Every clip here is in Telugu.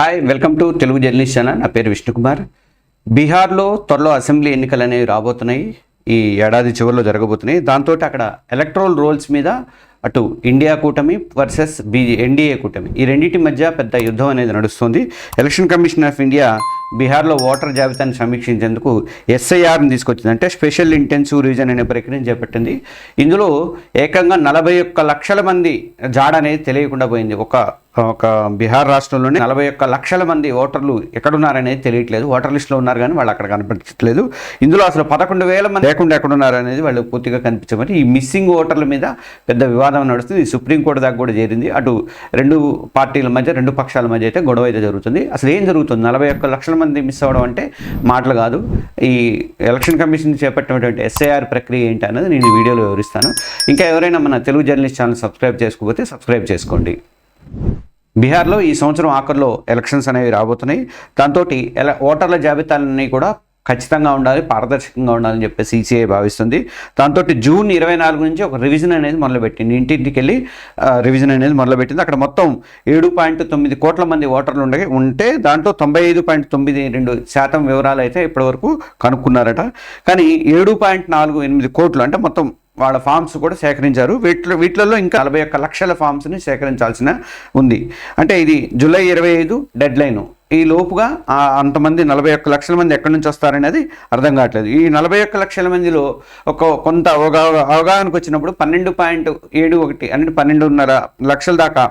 Hi welcome to Telugu journalist channel నా పేరు విష్ణుకుమార్. బీహార్లో త్వరలో అసెంబ్లీ ఎన్నికలు అనేవి రాబోతున్నాయి. ఈ ఏడాది చివరిలో జరగబోతున్నాయి. దాంతో అక్కడ ఎలక్ట్రల్ రోల్స్ మీద అటు ఇండియా కూటమి వర్సెస్ బీ ఎన్డీఏ కూటమి. ఈ రెండింటి మధ్య పెద్ద యుద్ధం అనేది నడుస్తుంది. ఎలక్షన్ కమిషన్ ఆఫ్ ఇండియా బీహార్లో ఓటర్ జాబితాను సమీక్షించేందుకు ఎస్ఐఆర్ని తీసుకొచ్చింది. అంటే స్పెషల్ ఇంటెన్సివ్ రీజన్ అనే ప్రక్రియను చేపట్టింది. ఇందులో ఏకంగా నలభై ఒక్క లక్షల మంది జాడ అనేది తెలియకుండా పోయింది. ఒక ఒక బీహార్ రాష్ట్రంలోనే నలభై ఒక్క లక్షల మంది ఓటర్లు ఎక్కడున్నారనేది తెలియట్లేదు. ఓటర్ లిస్టులో ఉన్నారు కానీ వాళ్ళు అక్కడ కనిపించట్లేదు. ఇందులో అసలు పదకొండు వేల మంది లేకుండా ఎక్కడున్నారనేది వాళ్ళు పూర్తిగా కనిపించమని ఈ మిస్సింగ్ ఓటర్ల మీద పెద్ద వివాదం నడుస్తుంది. సుప్రీంకోర్టు దాకా కూడా చేరింది. అటు రెండు పార్టీల మధ్య రెండు పక్షాల మధ్య అయితే గొడవ అయితే జరుగుతుంది. అసలు ఏం జరుగుతుంది? నలభై ఒక్క లక్షల మంది మిస్ అవ్వడం అంటే మాటలు కాదు. ఈ ఎలక్షన్ కమిషన్ చేపట్టినటువంటి ఎస్ఐఆర్ ప్రక్రియ ఏంటి అనేది నేను ఈ వీడియోలో వివరిస్తాను. ఇంకా ఎవరైనా మన తెలుగు జర్నలిస్ట్ ఛానల్ సబ్స్క్రైబ్ చేసుకోకపోతే సబ్స్క్రైబ్ చేసుకోండి. బీహార్లో ఈ సంవత్సరం ఆఖరిలో ఎలక్షన్స్ అనేవి రాబోతున్నాయి. దాంతో ఎల ఓటర్ల జాబితాలన్నీ కూడా ఖచ్చితంగా ఉండాలి పారదర్శకంగా ఉండాలని చెప్పేసి ఈసీఐ భావిస్తుంది. దాంతో జూన్ ఇరవై నాలుగు నుంచి ఒక రివిజన్ అనేది మొదలుపెట్టింది. ఇంటింటికి వెళ్ళి రివిజన్ అనేది మొదలుపెట్టింది. అక్కడ మొత్తం ఏడు పాయింట్ తొమ్మిది కోట్ల మంది ఓటర్లు ఉండే ఉంటే దాంట్లో తొంభై ఐదు పాయింట్ తొమ్మిది రెండు శాతం వివరాలు అయితే ఇప్పటివరకు కనుక్కున్నారట. కానీ ఏడు పాయింట్ నాలుగు ఎనిమిది కోట్లు అంటే మొత్తం వాళ్ళ ఫామ్స్ కూడా సేకరించారు. వీటిలో వీటిలలో ఇంకా నలభై ఒక్క లక్షల ఫామ్స్ని సేకరించాల్సిన ఉంది. అంటే ఇది జూలై ఇరవై ఐదు డెడ్ లైను ఈ లోపుగా అంతమంది నలభై ఒక్క లక్షల మంది ఎక్కడి నుంచి వస్తారనేది అర్థం కావట్లేదు. ఈ నలభై ఒక్క లక్షల మందిలో ఒక కొంత అవగాహనకు వచ్చినప్పుడు పన్నెండు పాయింట్ ఏడు ఒకటి అంటే పన్నెండున్నర లక్షల దాకా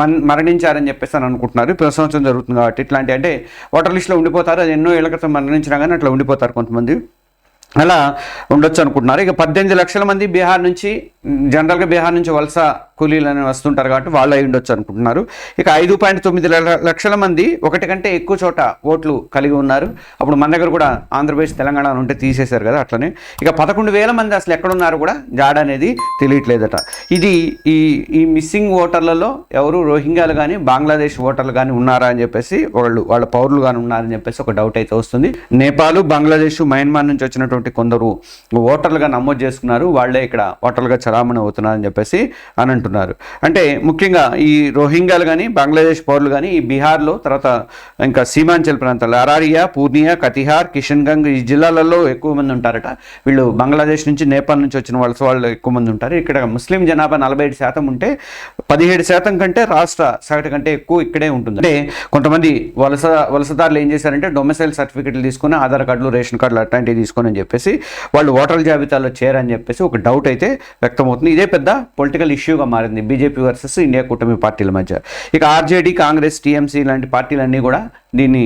మన్ మరణించారని చెప్పేసి అని అనుకుంటున్నారు. ఇప్పుడు సంవత్సరం జరుగుతుంది కాబట్టి ఇట్లాంటి అంటే ఓటర్ లిస్ట్లో ఉండిపోతారు. అది ఎన్నో ఏళ్ళ క్రితం మరణించినా కానీ అట్లా ఉండిపోతారు కొంతమంది. అలా ఉండొచ్చు అనుకుంటున్నారు. ఇక పద్దెనిమిది లక్షల మంది బీహార్ నుంచి జనరల్గా బీహార్ నుంచి వలస కూలీలు అనేవి వస్తుంటారు కాబట్టి వాళ్ళు అయి ఉండొచ్చు అనుకుంటున్నారు. ఇక ఐదు పాయింట్ తొమ్మిది లక్షల మంది ఒకటి కంటే ఎక్కువ చోట ఓట్లు కలిగి ఉన్నారు. అప్పుడు మన దగ్గర కూడా ఆంధ్రప్రదేశ్ తెలంగాణ అని ఉంటే తీసేశారు కదా అట్లనే. ఇక పదకొండు వేల మంది అసలు ఎక్కడున్నారు కూడా జాడ అనేది తెలియట్లేదట. ఇది ఈ ఈ మిస్సింగ్ ఓటర్లలో ఎవరు రోహింగ్యాలు కానీ బంగ్లాదేశ్ ఓటర్లు కానీ ఉన్నారా అని చెప్పేసి వాళ్ళు వాళ్ళ పౌరులు కానీ ఉన్నారని చెప్పేసి ఒక డౌట్ అయితే వస్తుంది. నేపాల్ బంగ్లాదేశ్ మయన్మార్ నుంచి వచ్చినటువంటి కొందరు ఓటర్లుగా నమోదు చేసుకున్నారు. వాళ్ళే ఇక్కడ ఓటర్లుగా చలామణి అవుతున్నారని చెప్పేసి అని అంటున్నారు అంటే ముఖ్యంగా ఈ రోహింగ్యాలు కానీ బంగ్లాదేశ్ పౌరులు కానీ ఈ బీహార్లో తర్వాత ఇంకా సీమాంచల్ ప్రాంతాల్లో అరారియా పూర్ణియా కతిహార్ కిషన్గంజ్ ఈ జిల్లాలలో ఎక్కువ మంది ఉంటారట. వీళ్ళు బంగ్లాదేశ్ నుంచి నేపాల్ నుంచి వచ్చిన వాళ్ళ వాళ్ళు ఎక్కువ మంది ఉంటారు. ఇక్కడ ముస్లిం జనాభా నలభై ఐదు శాతం ఉంటే పదిహేడు శాతం కంటే రాష్ట్ర సగటు కంటే ఎక్కువ ఇక్కడే ఉంటుంది. అంటే కొంతమంది వలస వలసదారులు ఏం చేశారంటే డొమెసైల్ సర్టిఫికెట్లు తీసుకుని ఆధార్ కార్డులు రేషన్ కార్డులు అట్లాంటివి తీసుకొని అని చెప్పేసి వాళ్ళు ఓటర్ల జాబితాలో చేరని చెప్పేసి ఒక డౌట్ అయితే వ్యక్తమవుతుంది. ఇదే పెద్ద పొలిటికల్ ఇష్యూగా మారింది. బీజేపీ వర్సెస్ ఇండియా కూటమి పార్టీల మధ్య. ఇక ఆర్జేడీ కాంగ్రెస్ టీఎంసీ లాంటి పార్టీలన్నీ కూడా దీన్ని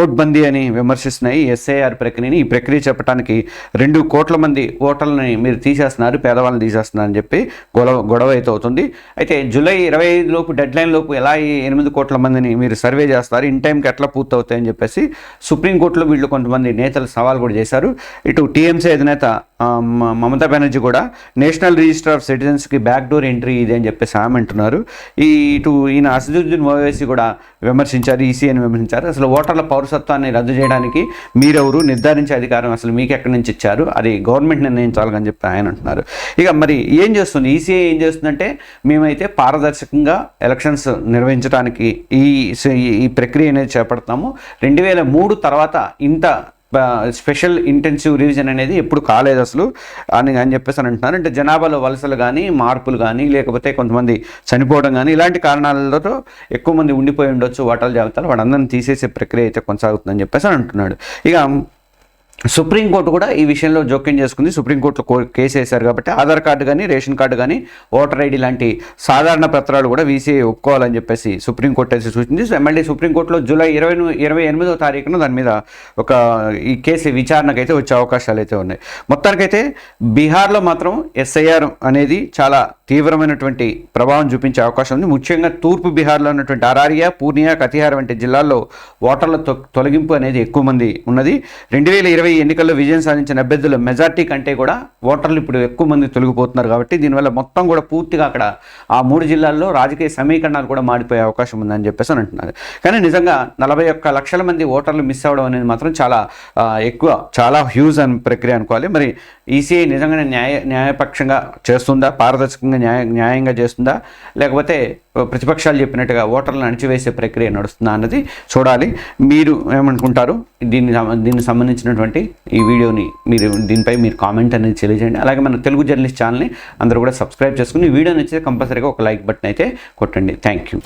ఓట్ బందీ అని విమర్శిస్తున్నాయి ఎస్ఐఆర్ ప్రక్రియని ఈ ప్రక్రియ చెప్పడానికి రెండు కోట్ల మంది ఓటర్లని మీరు తీసేస్తున్నారు పేదవాళ్ళని తీసేస్తున్నారు అని చెప్పి గొడవ గొడవ అయితే అవుతుంది. అయితే జూలై ఇరవై ఐదు లోపు డెడ్ లైన్ లోపు ఎలా ఈ ఎనిమిది కోట్ల మందిని మీరు సర్వే చేస్తారు ఇన్ టైంకి ఎట్లా పూర్తవుతాయని చెప్పేసి సుప్రీంకోర్టులో వీళ్ళు కొంతమంది నేతలు సవాల్ కూడా చేశారు. ఇటు టీఎంసీ అధినేత మమతా బెనర్జీ కూడా నేషనల్ రిజిస్టర్ ఆఫ్ సిటిజన్స్కి బ్యాక్ డోర్ ఎంట్రీ ఇది అని చెప్పేసి ఆమె అంటున్నారు ఈ ఇటు ఈయన అసదుద్దీన్ ఓవైసీ కూడా విమర్శించారు ఈసీఐని విమర్శించారు. అసలు ఓటర్ల పౌరసత్వాన్ని రద్దు చేయడానికి మీరెవరు నిర్ధారించే అధికారం అసలు మీకు ఎక్కడి నుంచి ఇచ్చారు? అది గవర్నమెంట్ నిర్ణయించాలని చెప్పి ఆయన అంటున్నారు. ఇక మరి ఏం చేస్తుంది? ఈసీఐ ఏం చేస్తుందంటే మేమైతే పారదర్శకంగా ఎలక్షన్స్ నిర్వహించడానికి ఈ ఈ ప్రక్రియ అనేది చేపడతాము. రెండు వేల మూడు తర్వాత ఇంత స్పెషల్ ఇంటెన్సివ్ రివిజన్ అనేది ఎప్పుడు కాలేదు అసలు. అని అని చెప్పేసి అని అంటున్నారు. అంటే జనాభాలో వలసలు కానీ మార్పులు కానీ లేకపోతే కొంతమంది చనిపోవడం కానీ ఇలాంటి కారణాలతో ఎక్కువ మంది ఉండిపోయి ఉండొచ్చు వాటాల జాబితాలో. వాడందరిని తీసేసే ప్రక్రియ అయితే కొనసాగుతుందని చెప్పేసి అని అంటున్నాడు. ఇక సుప్రీంకోర్టు కూడా ఈ విషయంలో జోక్యం చేసుకుంది. సుప్రీంకోర్టులో కో- కేసు వేశారు కాబట్టి ఆధార్ కార్డు కానీ రేషన్ కార్డు కానీ ఓటర్ ఐడి లాంటి సాధారణ పత్రాలు కూడా వీసీఐ ఒప్పుకోవాలని చెప్పేసి సుప్రీంకోర్టు అయితే సూచించింది సో మళ్ళీ సుప్రీంకోర్టులో జూలై ఇరవై ఇరవై ఎనిమిదో తారీఖున దాని మీద ఒక ఈ కేసు విచారణకు అయితే వచ్చే అవకాశాలు అయితే ఉన్నాయి. మొత్తానికైతే బీహార్లో మాత్రం ఎస్ఐఆర్ అనేది చాలా తీవ్రమైనటువంటి ప్రభావం చూపించే అవకాశం ఉంది. ముఖ్యంగా తూర్పు బీహార్లో ఉన్నటువంటి అరారియా పూర్ణియా కతిహార్ వంటి జిల్లాల్లో ఓటర్ల తొ- తొలగింపు అనేది ఎక్కువ మంది ఉన్నది. రెండు వేల ఇరవై ఎన్నికల్లో విజయం సాధించిన అభ్యర్థుల మెజార్టీ కంటే కూడా ఓటర్లు ఇప్పుడు ఎక్కువ మంది తొలగిపోతున్నారు కాబట్టి దీనివల్ల మొత్తం కూడా పూర్తిగా అక్కడ ఆ మూడు జిల్లాల్లో రాజకీయ సమీకరణాలు కూడా మాడిపోయే అవకాశం ఉందని చెప్పేసి అని అంటున్నారు. కానీ నిజంగా నలభై ఒక్క లక్షల మంది ఓటర్లు మిస్ అవ్వడం అనేది మాత్రం చాలా ఎక్కువ చాలా హ్యూజ్ అని ప్రక్రియ అనుకోవాలి. మరి ఈసీఐ నిజంగానే న్యాయ న్యాయపక్షంగా చేస్తుందా? పారదర్శకంగా న్యాయ న్యాయంగా చేస్తుందా? లేకపోతే ప్రతిపక్షాలు చెప్పినట్టుగా ఓటర్లను అణిచివేసే ప్రక్రియ నడుస్తుందా అన్నది చూడాలి. మీరు ఏమనుకుంటారు? దీన్ని దీనికి సంబంధించినటువంటి ఈ వీడియోని మీరు దీనిపై మీరు కామెంట్ అనేది తెలియజేయండి. అలాగే మన తెలుగు జర్నలిస్ట్ ఛానల్ని అందరూ కూడా సబ్స్క్రైబ్ చేసుకుని వీడియో నచ్చితే కంపల్సరీగా ఒక లైక్ బటన్ అయితే కొట్టండి. Thank you.